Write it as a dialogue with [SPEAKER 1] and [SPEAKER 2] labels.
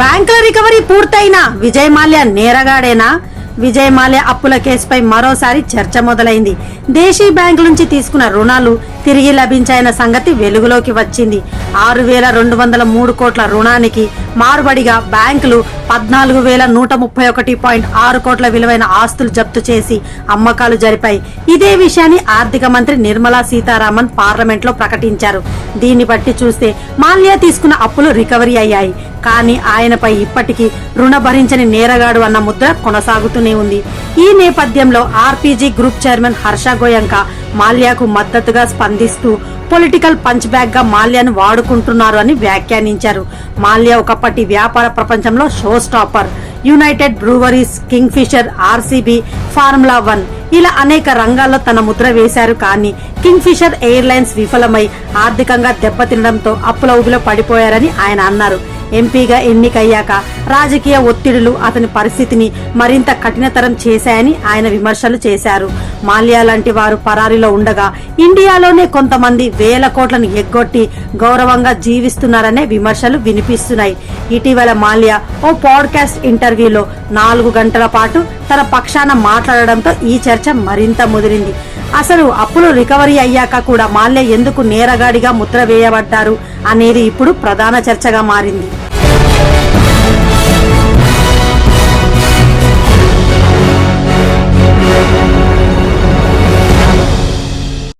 [SPEAKER 1] బ్యాంకుల రికవరీ పూర్తయినా విజయ్ మాల్యా నేరగాడేనా? విజయ్ మాల్యా అప్పుల కేసుపై మరోసారి చర్చ మొదలైంది. దేశీ బ్యాంకు నుంచి తీసుకున్న రుణాలు తిరిగి లభించాయన్న సంగతి వెలుగులోకి వచ్చింది. ఆరు వేల రెండు వందల మూడు కోట్ల రుణానికి మారుబడిగా బ్యాంకులు పద్నాలుగు వేల నూట ముప్పై ఒకటి పాయింట్ ఆరు కోట్ల విలువైన ఆస్తులు జప్తు చేసి అమ్మకాలు జరిపాయి. ఇదే విషయాన్ని ఆర్థిక మంత్రి నిర్మలా సీతారామన్ పార్లమెంట్లో ప్రకటించారు. దీన్ని బట్టి చూస్తే మాల్యా తీసుకున్న అప్పులు రికవరీ అయ్యాయి. కానీ ఆయనపై ఇప్పటికీ రుణ భరించని నేరగాడు అన్న ముద్ర కొనసాగుతూనే ఉంది. ఈ నేపథ్యంలో RPG group chairman Harsh Goenka మాల్యాకు మద్దతుగా స్పందిస్తూ పొలిటికల్ పంచ్ బ్యాగ్గా మాల్యాను వాడుకుంటున్నారు అని వ్యాఖ్యానించారు. మాల్యా ఒకప్పటి వ్యాపార ప్రపంచంలో show stopper United Breweries Kingfisher RCB Formula One. ఇలా అనేక రంగాల్లో తన ముద్ర వేశారు కానీ కింగ్ ఫిషర్ ఎయిర్లైన్స్ విఫలమై ఆర్థికంగా దెబ్బతినడంతో అప్పుల ఊబిలో పడిపోయారని ఆయన అన్నారు. ఎంపీగా ఎన్నికయ్యాక రాజకీయ ఒత్తిడులు అతని పరిస్థితిని మరింత కఠినతరం చేశాయని ఆయన విమర్శలు చేశారు. మాల్యా లాంటి వారు పరారీలో ఉండగా ఇండియాలోనే కొంతమంది వేల కోట్లను ఎగ్గొట్టి గౌరవంగా జీవిస్తున్నారనే విమర్శలు వినిపిస్తున్నాయి. ఇటీవల మాల్యా ఓ పాడ్కాస్ట్ ఇంటర్వ్యూలో నాలుగు గంటల పాటు తన పక్షాన మాట్లాడడంతో ఈ చర్చ మరింత ముదిరింది. అసలు అప్పులు రికవరీ అయ్యాక కూడా మాల్య ఎందుకు నేరగాడిగా ముద్ర వేయబడ్డారు అనేది ఇప్పుడు ప్రధాన చర్చగా మారింది.